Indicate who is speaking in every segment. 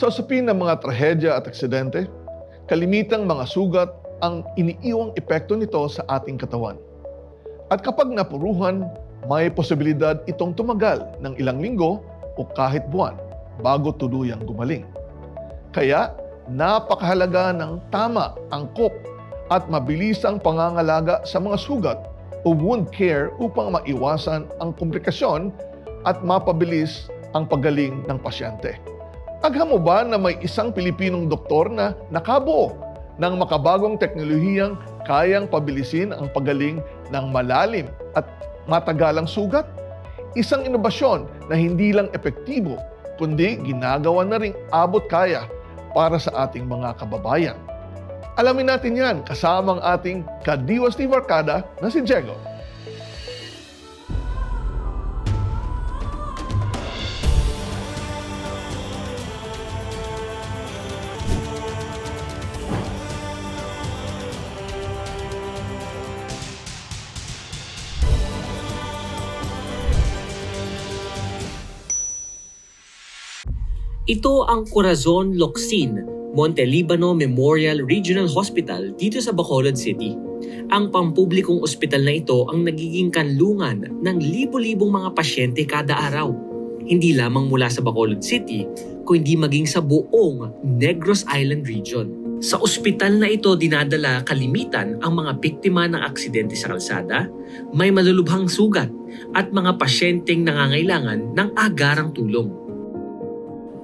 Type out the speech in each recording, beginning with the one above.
Speaker 1: Sa usapin ng mga trahedya at aksidente, kalimitang mga sugat ang iniiwang epekto nito sa ating katawan. At kapag napuruhan, may posibilidad itong tumagal ng ilang linggo o kahit buwan bago tuluyang gumaling. Kaya napakahalaga ng tama angkop at mabilisang pangangalaga sa mga sugat o wound care upang maiwasan ang komplikasyon at mapabilis ang paggaling ng pasyente. Agha mo ba na may isang Pilipinong doktor na nakabuo ng makabagong teknolohiyang kayang pabilisin ang pagaling ng malalim at matagalang sugat? Isang inobasyon na hindi lang epektibo, kundi ginagawa na ring abot kaya para sa ating mga kababayan. Alamin natin yan kasama ang ating kadiwas ni Barkada na si Diego.
Speaker 2: Ito ang Corazon Locsin Monte Libano Memorial Regional Hospital dito sa Bacolod City. Ang pampublikong ospital na ito ang nagiging kanlungan ng libo-libong mga pasyente kada araw. Hindi lamang mula sa Bacolod City, kundi maging sa buong Negros Island region. Sa ospital na ito dinadala kalimitan ang mga biktima ng aksidente sa kalsada, may malulubhang sugat at mga pasyenteng nangangailangan ng agarang tulong.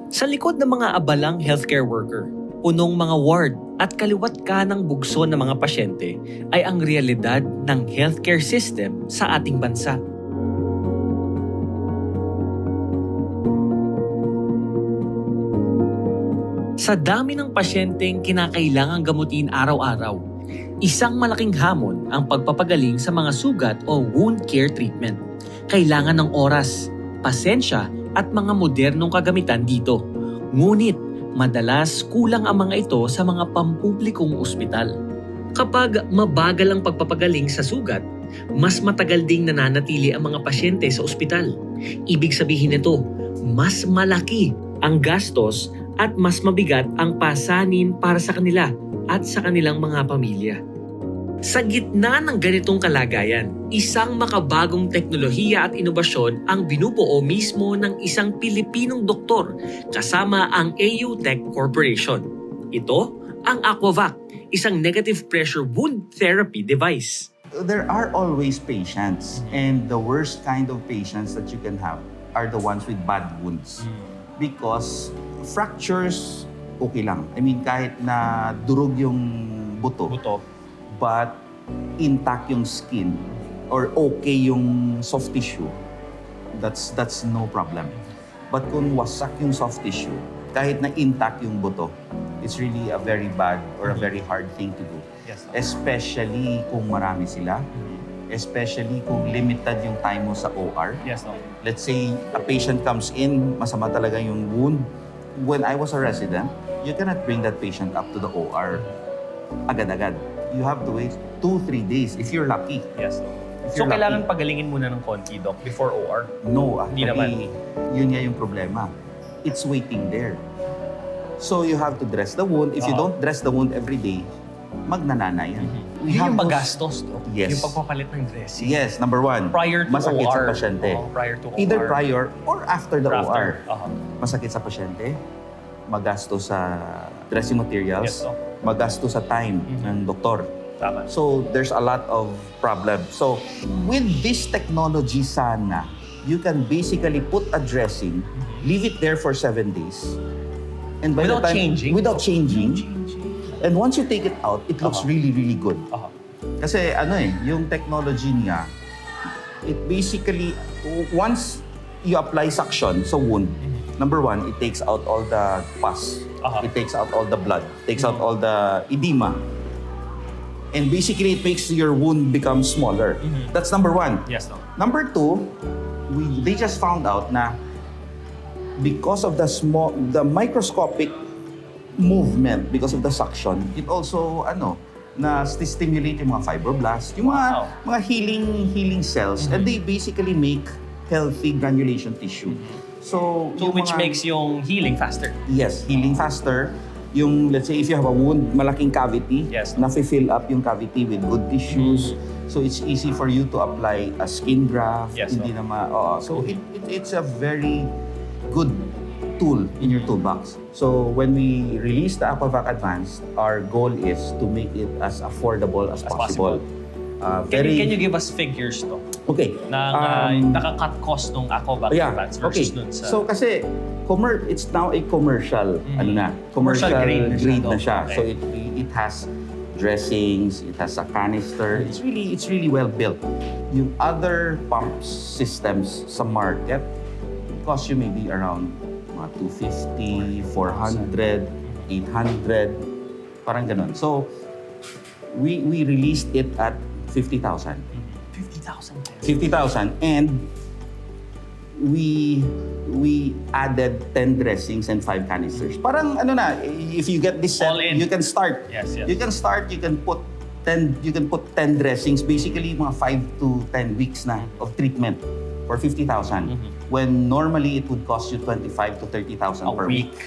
Speaker 2: Sa likod ng mga abalang healthcare worker, punong mga ward at kaliwat ka ng bugso ng mga pasyente ay ang realidad ng healthcare system sa ating bansa. Sa dami ng pasyenteng kinakailangang gamutin araw-araw, isang malaking hamon ang pagpapagaling sa mga sugat o wound care treatment. Kailangan ng oras, pasensya at mga modernong kagamitan dito. Ngunit madalas kulang ang mga ito sa mga pampublikong ospital. Kapag mabagal ang pagpapagaling sa sugat, mas matagal ding nananatili ang mga pasyente sa ospital. Ibig sabihin nito, mas malaki ang gastos at mas mabigat ang pasanin para sa kanila at sa kanilang mga pamilya. Sa gitna ng ganitong kalagayan, isang makabagong teknolohiya at inobasyon ang binubuo mismo ng isang Pilipinong doktor kasama ang AU Tech Corporation. Ito ang Aquavac, isang negative pressure wound therapy device.
Speaker 3: there are always patients and the worst kind of patients that you can have are the ones with bad wounds because fractures okay lang i mean kahit na durog yung buto,
Speaker 4: buto.
Speaker 3: But intact yung skin or okay yung soft tissue that's that's no problem but kung wasak yung soft tissue kahit na intact yung buto it's really a very bad or a very hard thing to do
Speaker 4: Yes.
Speaker 3: especially kung marami sila, especially kung limited yung time mo sa OR.
Speaker 4: Yes.
Speaker 3: Let's say a patient comes in, masama talaga yung wound. When I was a resident, you cannot bring that patient up to the OR agad-agad. You have to wait two, three days if you're lucky.
Speaker 4: Yes, no.
Speaker 3: If
Speaker 4: So,
Speaker 3: you're
Speaker 4: kailangan
Speaker 3: lucky.
Speaker 4: pagalingin muna ng konti, Doc, before OR?
Speaker 3: No,
Speaker 4: Hindi
Speaker 3: actually, yun nga yung problema. It's waiting there. So you have to dress the wound. If you
Speaker 4: Oo.
Speaker 3: don't dress the wound every day, magnanana yan. We
Speaker 4: Yun
Speaker 3: have
Speaker 4: yung
Speaker 3: those-
Speaker 4: magastos, Doc.
Speaker 3: Yes.
Speaker 4: Yung pagpapalit ng dressing.
Speaker 3: Yes, number one.
Speaker 4: Prior to
Speaker 3: masakit
Speaker 4: OR.
Speaker 3: sa pasyente.
Speaker 4: Oo, prior to OR.
Speaker 3: Either prior or after the
Speaker 4: or
Speaker 3: OR.
Speaker 4: after. Oo.
Speaker 3: Masakit sa pasyente, magasto sa dressing materials,
Speaker 4: Yes, Doc.
Speaker 3: Magasto sa time
Speaker 4: Mhm.
Speaker 3: ng doktor.
Speaker 4: Tama.
Speaker 3: So, there's a lot of problems. So, with this technology sana, you can basically put a dressing, leave it there for seven days. And by
Speaker 4: Mm-hmm. Without
Speaker 3: the time,
Speaker 4: changing?
Speaker 3: Without changing. And once you take it out, it looks
Speaker 4: Uh-huh.
Speaker 3: really, really good.
Speaker 4: Oo.
Speaker 3: Kasi ano eh, yung technology niya, it basically, once you apply suction sa wound, number one, it takes out all the pus.
Speaker 4: Aha.
Speaker 3: It takes out all the blood. takes out all the edema. And basically, it makes your wound become smaller.
Speaker 4: Mhm.
Speaker 3: That's number one.
Speaker 4: Yes, Doc.
Speaker 3: Number two, we, they just found out na because of the small, the microscopic movement, because of the suction, it also, ano, na stimulate yung mga fibroblasts, yung mga,
Speaker 4: Wow.
Speaker 3: mga healing, healing cells, and they basically make healthy granulation tissue. So,
Speaker 4: So
Speaker 3: yung
Speaker 4: which
Speaker 3: mga-
Speaker 4: makes yung healing faster.
Speaker 3: Yes, healing faster. Yung, let's say, if you have a wound, malaking cavity,
Speaker 4: Yes.
Speaker 3: na-fill up yung cavity with good tissues. So, it's easy for you to apply a skin graft.
Speaker 4: Yes,
Speaker 3: hindi na ma... oo. so, it, it, it's a very good tool in your toolbox. So, when we release the Aquavac Advanced, our goal is to make it as affordable as,
Speaker 4: As
Speaker 3: possible. Uh,
Speaker 4: Can, you, can you give us figures to?
Speaker 3: Okay.
Speaker 4: Na uh,
Speaker 3: Um,
Speaker 4: naka-cut cost nung Aquavac
Speaker 3: Yeah,
Speaker 4: Advance
Speaker 3: okay.
Speaker 4: versus nun sa...
Speaker 3: So kasi commer it's now a commercial
Speaker 4: Mhm.
Speaker 3: ano na,
Speaker 4: Commercial
Speaker 3: commercial,
Speaker 4: grade na siya,
Speaker 3: grade na siya.
Speaker 4: Okay.
Speaker 3: So it it has dressings, it has a canister. It's really it's really well built. Yung other pump systems sa market cost you maybe around mga 250, 400, 800, parang ganun. So we we released it at 50,000.
Speaker 4: 50,000 pesos.
Speaker 3: 50,000 and we we added 10 dressings and 5 canisters. Parang ano na, if you get this set,
Speaker 4: All in.
Speaker 3: you can start.
Speaker 4: Yes, yes.
Speaker 3: You can start, you can put 10 you can put 10 dressings, basically mga 5 to 10 weeks na of treatment for 50,000.
Speaker 4: Mhm.
Speaker 3: When normally it would cost you 25 to 30,000
Speaker 4: A
Speaker 3: per week.
Speaker 4: week.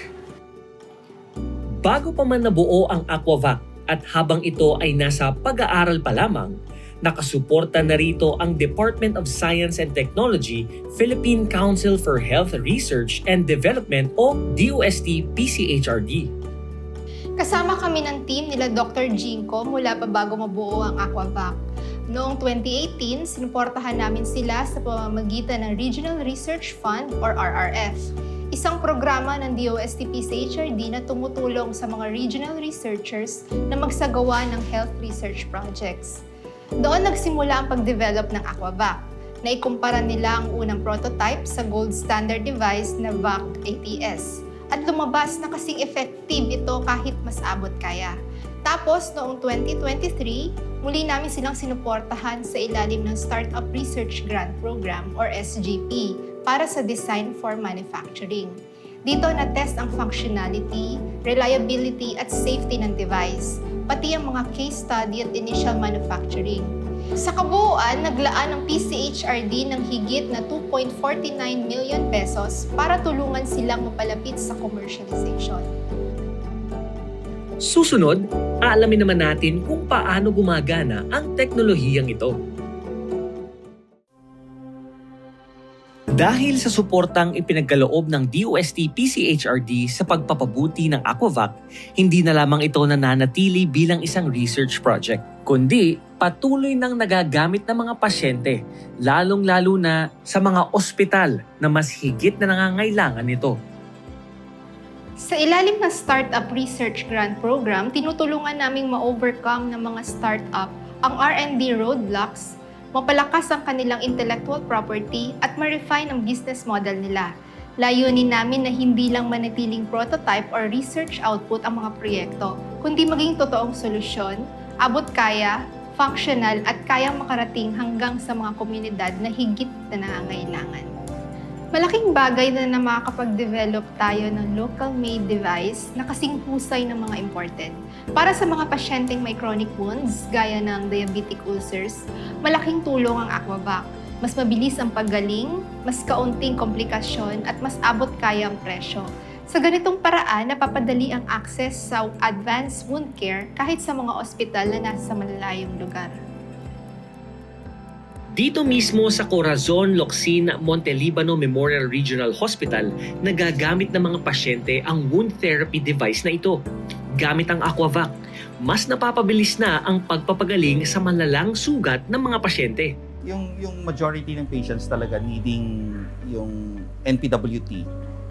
Speaker 2: Bago pa man nabuo ang Aquavac at habang ito ay nasa pag-aaral pa lamang, nakasuporta na rito ang Department of Science and Technology, Philippine Council for Health Research and Development o DOST-PCHRD.
Speaker 5: Kasama kami ng team nila Dr. Jinko mula pa bago mabuo ang Aquavac. Noong 2018, sinuportahan namin sila sa pamamagitan ng Regional Research Fund or RRF. Isang programa ng DOST-PCHRD na tumutulong sa mga regional researchers na magsagawa ng health research projects. Doon nagsimula ang pag-develop ng Aquavac. Naikumpara nila ang unang prototype sa gold standard device na VAC ATS at lumabas na kasing effective ito kahit mas abot kaya. Tapos noong 2023, muli namin silang sinuportahan sa ilalim ng Startup Research Grant Program or SGP para sa Design for Manufacturing. Dito na-test ang functionality, reliability at safety ng device, pati ang mga case study at initial manufacturing. Sa kabuuan, naglaan ang PCHRD ng higit na 2.49 million pesos para tulungan silang mapalapit sa commercialization.
Speaker 2: Susunod, aalamin naman natin kung paano gumagana ang teknolohiyang ito. Dahil sa suportang ipinagkaloob ng DOST-PCHRD sa pagpapabuti ng Aquavac, hindi na lamang ito nananatili bilang isang research project, kundi patuloy nang nagagamit ng mga pasyente, lalong-lalo na sa mga ospital na mas higit na nangangailangan nito.
Speaker 5: Sa ilalim ng Startup Research Grant Program, tinutulungan naming ma-overcome ng mga startup ang R&D roadblocks, mapalakas ang kanilang intellectual property at ma-refine ang business model nila. Layunin namin na hindi lang manatiling prototype or research output ang mga proyekto, kundi maging totoong solusyon, abot kaya, functional at kayang makarating hanggang sa mga komunidad na higit na nangangailangan. Malaking bagay na na makakapag-develop tayo ng local-made device na kasing husay ng mga imported. Para sa mga pasyenteng may chronic wounds, gaya ng diabetic ulcers, malaking tulong ang Aquavac. Mas mabilis ang paggaling, mas kaunting komplikasyon at mas abot kaya ang presyo. Sa ganitong paraan, napapadali ang access sa advanced wound care kahit sa mga ospital na nasa malalayong lugar.
Speaker 2: Dito mismo sa Corazon Locsin Montelibano Memorial Regional Hospital, nagagamit ng mga pasyente ang wound therapy device na ito. Gamit ang Aquavac, mas napapabilis na ang pagpapagaling sa malalang sugat ng mga pasyente.
Speaker 3: yung yung majority ng patients talaga needing yung NPWT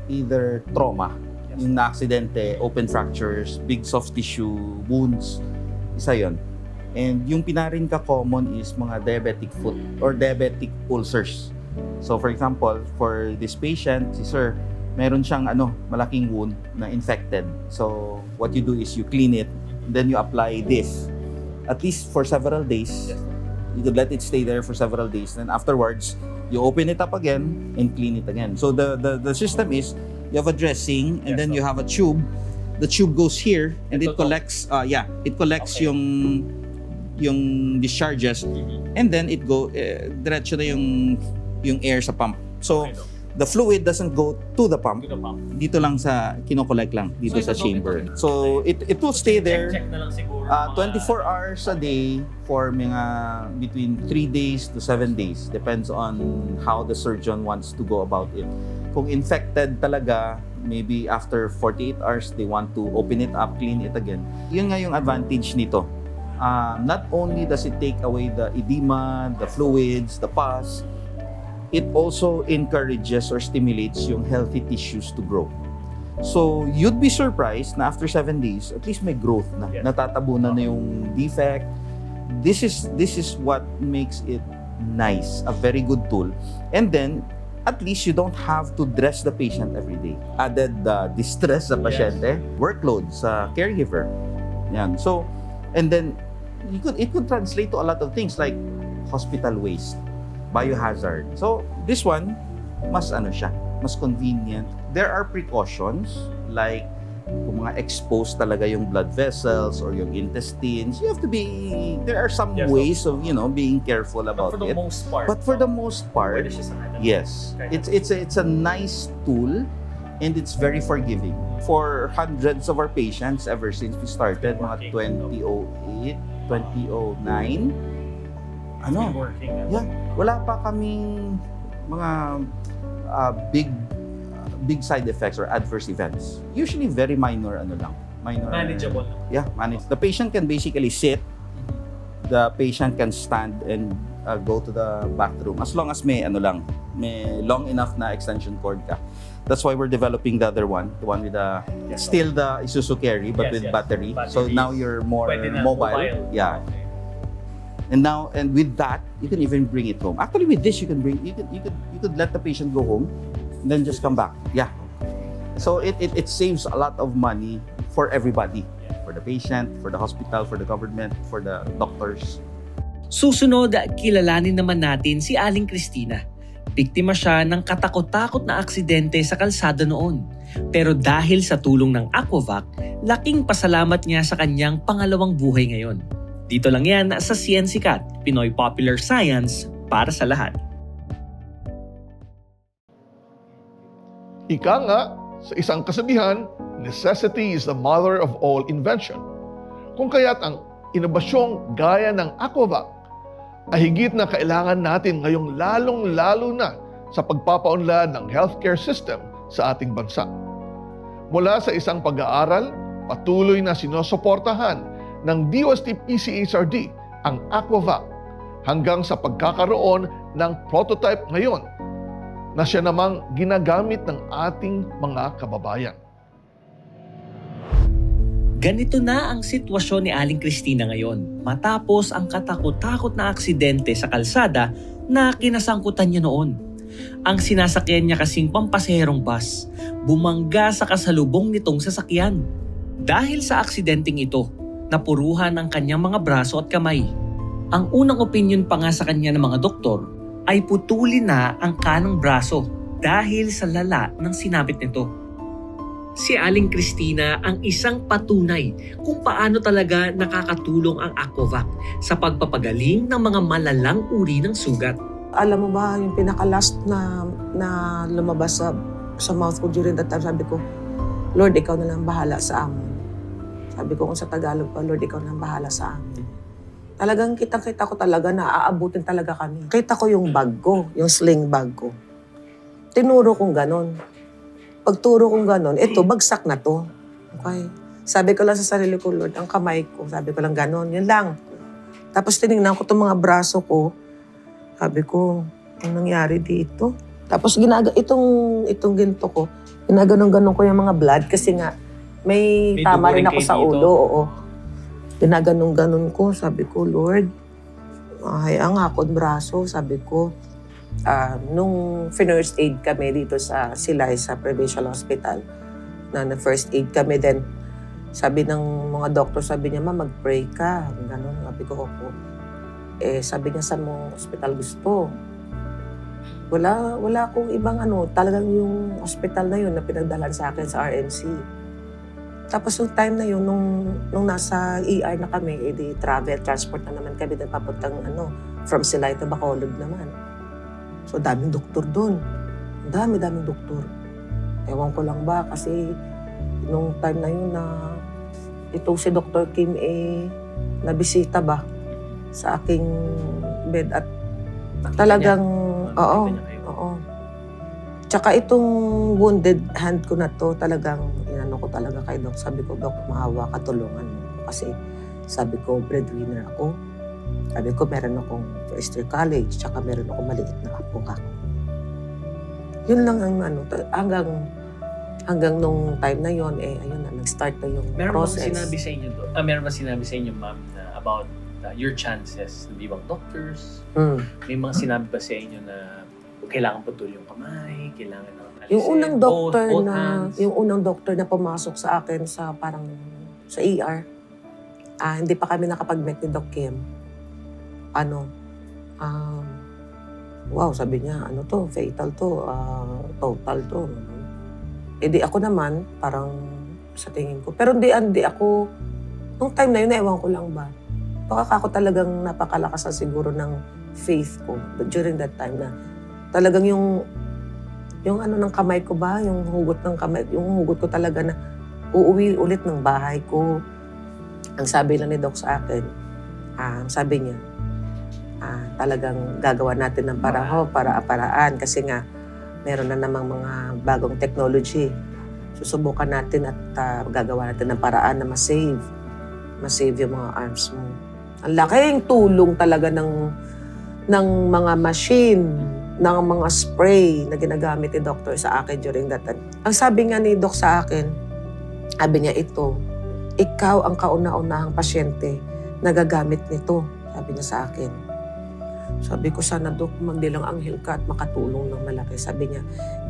Speaker 3: either trauma yung na-aksidente, open fractures, big soft tissue wounds, isa yon. And yung pinarin ka common is mga diabetic foot or diabetic ulcers. So for example, for this patient, si sir, meron siyang ano, malaking wound na infected. So what you do is you clean it, then you apply this. At least for several days, you could let it stay there for several days. Then afterwards, you open it up again and clean it again. So the the, the system is you have a dressing and
Speaker 4: Yes,
Speaker 3: then you have a tube. The tube goes here and
Speaker 4: Ito
Speaker 3: it collects uh yeah, it collects
Speaker 4: Okay.
Speaker 3: yung yung discharges and then it go eh, diretso na yung yung air sa pump. So
Speaker 4: Okay,
Speaker 3: the fluid doesn't go to the pump.
Speaker 4: To the pump.
Speaker 3: Dito lang sa, kinokollect lang, dito
Speaker 4: So,
Speaker 3: sa chamber.
Speaker 4: ito, ito.
Speaker 3: So, it, it will stay there.
Speaker 4: Check, check na lang siguro.
Speaker 3: Uh,
Speaker 4: mga-
Speaker 3: 24 hours a day for mga between 3 days to 7 days. Depends on how the surgeon wants to go about it. Kung infected talaga, maybe after 48 hours, they want to open it up, clean it again. Yun nga yung advantage nito. Uh, not only does it take away the edema, the fluids, the pus, it also encourages or stimulates yung healthy tissues to grow. So, you'd be surprised na after seven days, at least may growth na.
Speaker 4: Yes.
Speaker 3: Natatabunan na yung defect. This is this is what makes it nice, a very good tool. And then, at least you don't have to dress the patient every day. Added the distress sa
Speaker 4: Yes.
Speaker 3: pasyente, workload sa caregiver. Yan. So, and then, you could, it could translate to a lot of things like hospital waste, biohazard. So, this one, mas ano siya, mas convenient. There are precautions like kung mga exposed talaga yung blood vessels or yung intestines, you have to be, there are some
Speaker 4: Yes,
Speaker 3: ways of, you know, being careful
Speaker 4: But
Speaker 3: about
Speaker 4: for the
Speaker 3: it.
Speaker 4: most part.
Speaker 3: But for the most part, yes. It's it's a, it's a nice tool and it's very forgiving. For hundreds of our patients ever since we started, mga 2008, 2009, ano,
Speaker 4: working.
Speaker 3: Yeah. wala pa kaming mga uh, big big side effects or adverse events. Usually very minor ano lang. Minor.
Speaker 4: Manageable.
Speaker 3: Yeah, manage. The patient can basically sit. The patient can stand and uh, go to the bathroom as long as may ano lang, may long enough na extension cord ka. That's why we're developing the other one, the one with the still the Isuzu Carry but
Speaker 4: Yes,
Speaker 3: with
Speaker 4: yes.
Speaker 3: battery. So
Speaker 4: Batteries.
Speaker 3: now you're more
Speaker 4: na
Speaker 3: mobile. Yeah.
Speaker 4: Okay.
Speaker 3: And now and with that, you can even bring it home. Actually with this you can bring you could you could you could let the patient go home and then just come back. Yeah. So it, it, it saves a lot of money for everybody. For the patient, for the hospital, for the government, for the doctors.
Speaker 2: Susunod, kilalanin naman natin si Aling Cristina. Biktima siya ng katakot-takot na aksidente sa kalsada noon. Pero dahil sa tulong ng Aquavac, laking pasalamat niya sa kanyang pangalawang buhay ngayon. Dito lang yan sa CNCCAT, Pinoy Popular Science, para sa lahat.
Speaker 1: Ika nga, sa isang kasabihan, necessity is the mother of all invention. Kung kaya't ang inobasyong gaya ng Aquavac ay higit na kailangan natin ngayong lalong-lalo na sa pagpapaunlad ng healthcare system sa ating bansa. Mula sa isang pag-aaral, patuloy na sinusuportahan ng DOST PCHRD ang Aquavac hanggang sa pagkakaroon ng prototype ngayon na siya namang ginagamit ng ating mga kababayan.
Speaker 2: Ganito na ang sitwasyon ni Aling Cristina ngayon matapos ang katakot-takot na aksidente sa kalsada na kinasangkutan niya noon. Ang sinasakyan niya kasing pampaseherong bus, bumangga sa kasalubong nitong sasakyan. Dahil sa aksidenteng ito, napuruhan ang kanyang mga braso at kamay. Ang unang opinion pa nga sa kanya ng mga doktor ay putulin na ang kanang braso dahil sa lala ng sinapit nito si Aling Cristina ang isang patunay kung paano talaga nakakatulong ang Aquavac sa pagpapagaling ng mga malalang uri ng sugat.
Speaker 6: Alam mo ba, yung pinaka-last na, na lumabas sa, sa mouth ko during that time, sabi ko, Lord, ikaw na lang bahala sa amin. Sabi ko kung sa Tagalog pa, Lord, ikaw na lang bahala sa amin. Talagang kitang-kita ko talaga na aabutin talaga kami. Kita ko yung bag ko, yung sling bag ko. Tinuro kong ganon. Pagturo kong ganon, eto, bagsak na to. Okay. Sabi ko lang sa sarili ko, Lord, ang kamay ko, sabi ko lang ganon, yun lang. Tapos tinignan ko itong mga braso ko, sabi ko, ang nangyari dito? Tapos ginaga itong itong ginto ko, ginaganon-ganon ko yung mga blood kasi nga may,
Speaker 4: May
Speaker 6: tama rin ako sa
Speaker 4: dito?
Speaker 6: ulo, oo. Ginaganon-ganon ko, sabi ko, Lord, ay ang akong braso, sabi ko, ah, nung first aid kami dito sa Silay sa Provincial Hospital, na na first aid kami, then sabi ng mga doktor, sabi niya, ma, mag-pray ka. Ganon, sabi ko, opo. Eh, sabi niya, sa mong hospital gusto? Wala, wala akong ibang ano, talagang yung hospital na yun na pinagdalan sa akin sa RMC. Tapos yung time na yun, nung, nung nasa ER na kami, edi travel, transport na naman kami, papuntang ano, from Silay to Bacolod naman. So, daming doktor doon. dami-daming doktor. Ewan ko lang ba kasi nung time na yun na itong si Dr. Kim eh nabisita ba sa aking bed at talagang oo, oo. Tsaka itong wounded hand ko na to talagang inano ko talaga kay Doc. Sabi ko, Doc, maawa ka, tulungan mo. ako." Kasi sabi ko, breadwinner ako. Sabi ko, meron akong first year college, tsaka meron akong maliit na apo ka. Yun lang ang ano, hanggang hanggang nung time na yon eh, ayun na, nag-start na yung
Speaker 4: Meron ba
Speaker 6: process.
Speaker 4: sinabi sa inyo doon? Ah, meron ba sinabi sa inyo, ma'am, na about uh, your chances na ibang doctors?
Speaker 6: Mm.
Speaker 4: May mga sinabi ba sa inyo na kailangan putol yung kamay, kailangan ng alisin,
Speaker 6: Yung unang
Speaker 4: both-
Speaker 6: doctor
Speaker 4: both
Speaker 6: na,
Speaker 4: hands?
Speaker 6: yung unang doctor na pumasok sa akin sa parang sa ER, ah, hindi pa kami nakapag-met ni Doc Kim. Ano, um, wow, sabi niya, ano to, fatal to, ah, total to. Eh di ako naman, parang sa tingin ko. Pero hindi, hindi ako, nung time na yun, ewan ko lang ba. Baka ako talagang napakalakas na siguro ng faith ko during that time na talagang yung yung ano ng kamay ko ba, yung hugot ng kamay, yung hugot ko talaga na uuwi ulit ng bahay ko. Ang sabi lang ni Doc sa akin, ah, sabi niya, ah, talagang gagawa natin ng paraho, para paraan kasi nga meron na namang mga bagong technology. Susubukan natin at ah, gagawa natin ng paraan na ma-save. Ma-save yung mga arms mo. Ang laking tulong talaga ng ng mga machine ng mga spray na ginagamit ni doctor sa akin during that time. Ang sabi nga ni doc sa akin, sabi niya ito, ikaw ang kauna-unahang pasyente na gagamit nito, sabi niya sa akin. Sabi ko, sana Dok, magdilang anghel ka at makatulong ng malaki. Sabi niya,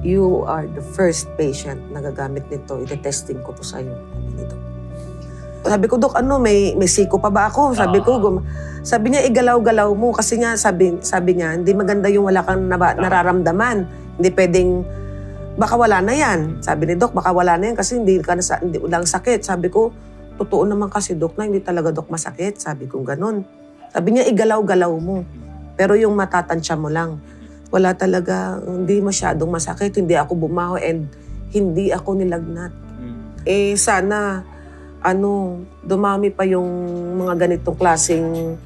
Speaker 6: you are the first patient na gagamit nito. Ite-testing ko to sa'yo. Sabi ni. Sabi ko, Dok, ano, may, may siko pa ba ako? Sabi ko, gum- sabi niya, igalaw-galaw mo. Kasi nga, sabi, sabi niya, hindi maganda yung wala kang naba- nararamdaman. Hindi pwedeng, baka wala na yan. Sabi ni Doc, baka wala na yan kasi hindi ka na sa, hindi lang sakit. Sabi ko, totoo naman kasi Doc na hindi talaga Doc masakit. Sabi ko, ganun. Sabi niya, igalaw-galaw mo. Pero yung matatansya mo lang. Wala talaga, hindi masyadong masakit. Hindi ako bumaho and hindi ako nilagnat.
Speaker 4: Mm.
Speaker 6: Eh, sana, ano, dumami pa yung mga ganitong klaseng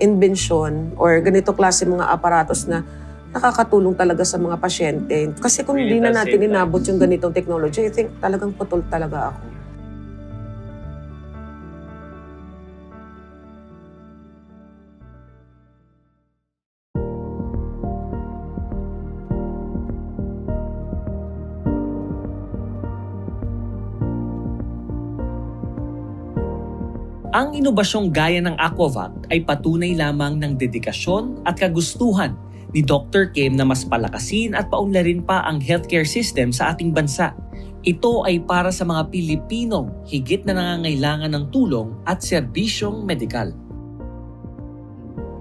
Speaker 6: invention or ganitong klaseng mga aparatos na nakakatulong talaga sa mga pasyente. Kasi kung
Speaker 4: Really
Speaker 6: hindi na natin inabot yung ganitong technology, I think talagang putol talaga ako.
Speaker 2: Ang inobasyong gaya ng Aquavac ay patunay lamang ng dedikasyon at kagustuhan ni Dr. Kim na mas palakasin at paunlarin pa ang healthcare system sa ating bansa. Ito ay para sa mga Pilipinong higit na nangangailangan ng tulong at serbisyong medikal.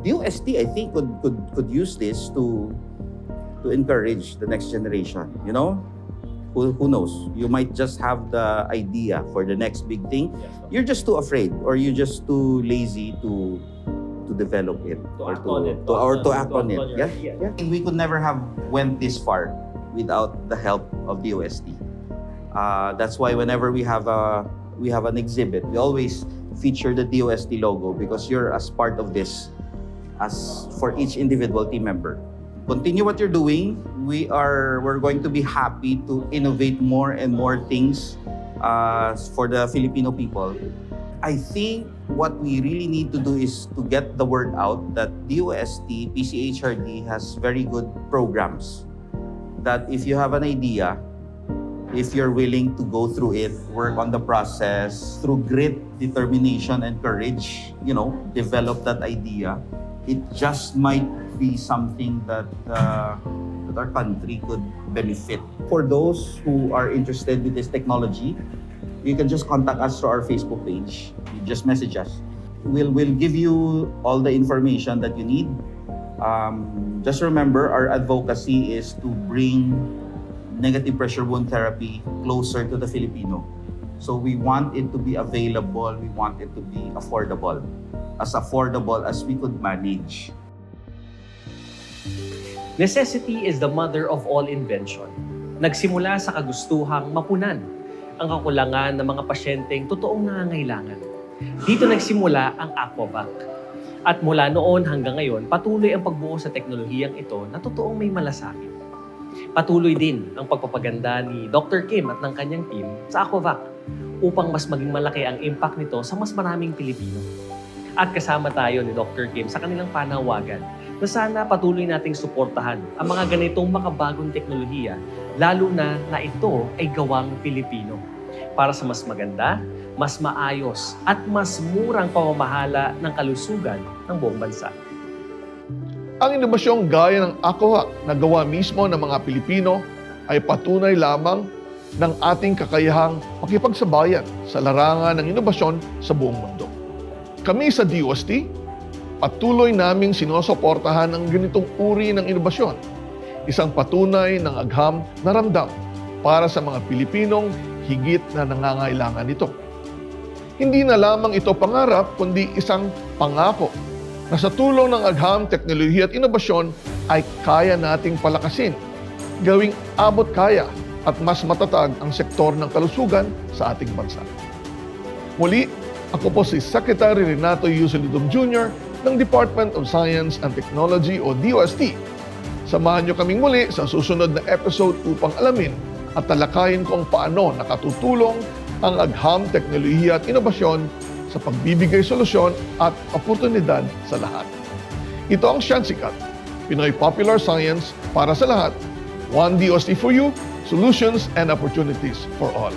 Speaker 3: UST, I think, could could could use this to to encourage the next generation. You know, who who knows? You might just have the idea for the next big thing. You're just too afraid, or you're just too lazy to to develop it or
Speaker 4: act
Speaker 3: to,
Speaker 4: on it,
Speaker 3: to or to act on it.
Speaker 4: your
Speaker 3: Yeah,
Speaker 4: idea.
Speaker 3: yeah. We could never have went this far without the help of the OST. Uh, that's why whenever we have a we have an exhibit, we always feature the DOST logo because you're as part of this as for each individual team member. Continue what you're doing. We are we're going to be happy to innovate more and more things uh, for the Filipino people. I think what we really need to do is to get the word out that DOST, PCHRD has very good programs. That if you have an idea, if you're willing to go through it, work on the process through grit, determination, and courage, you know, develop that idea. It just might be something that uh, that our country could benefit. For those who are interested with this technology, you can just contact us through our Facebook page. You just message us. We'll we'll give you all the information that you need. Um, just remember, our advocacy is to bring negative pressure wound therapy closer to the Filipino. So we want it to be available, we want it to be affordable. As affordable as we could manage.
Speaker 2: Necessity is the mother of all invention. Nagsimula sa kagustuhang mapunan ang kakulangan ng mga pasyenteng totoong nangangailangan. Dito nagsimula ang Aquavac. At mula noon hanggang ngayon, patuloy ang pagbuo sa teknolohiyang ito na totoong may malasakit. Patuloy din ang pagpapaganda ni Dr. Kim at ng kanyang team sa Aquavac upang mas maging malaki ang impact nito sa mas maraming Pilipino. At kasama tayo ni Dr. Kim sa kanilang panawagan na sana patuloy nating suportahan ang mga ganitong makabagong teknolohiya lalo na na ito ay gawang Pilipino para sa mas maganda, mas maayos at mas murang pamamahala ng kalusugan ng buong bansa.
Speaker 1: Ang inobasyong gaya ng Aqua na gawa mismo ng mga Pilipino ay patunay lamang ng ating kakayahang makipagsabayan sa larangan ng inobasyon sa buong mundo. Kami sa DOST, patuloy naming sinusuportahan ang ganitong uri ng inobasyon. Isang patunay ng agham na ramdam para sa mga Pilipinong higit na nangangailangan nito. Hindi na lamang ito pangarap, kundi isang pangako na sa tulong ng agham, teknolohiya at inobasyon ay kaya nating palakasin, gawing abot kaya at mas matatag ang sektor ng kalusugan sa ating bansa. Muli, ako po si Secretary Renato Yusilidum Jr. ng Department of Science and Technology o DOST. Samahan niyo kaming muli sa susunod na episode upang alamin at talakayin kung paano nakatutulong ang agham, teknolohiya at inobasyon sa pagbibigay solusyon at oportunidad sa lahat. Ito ang Sciensicat, Pinoy Popular Science para sa lahat. One DOST for you, solutions and opportunities for all.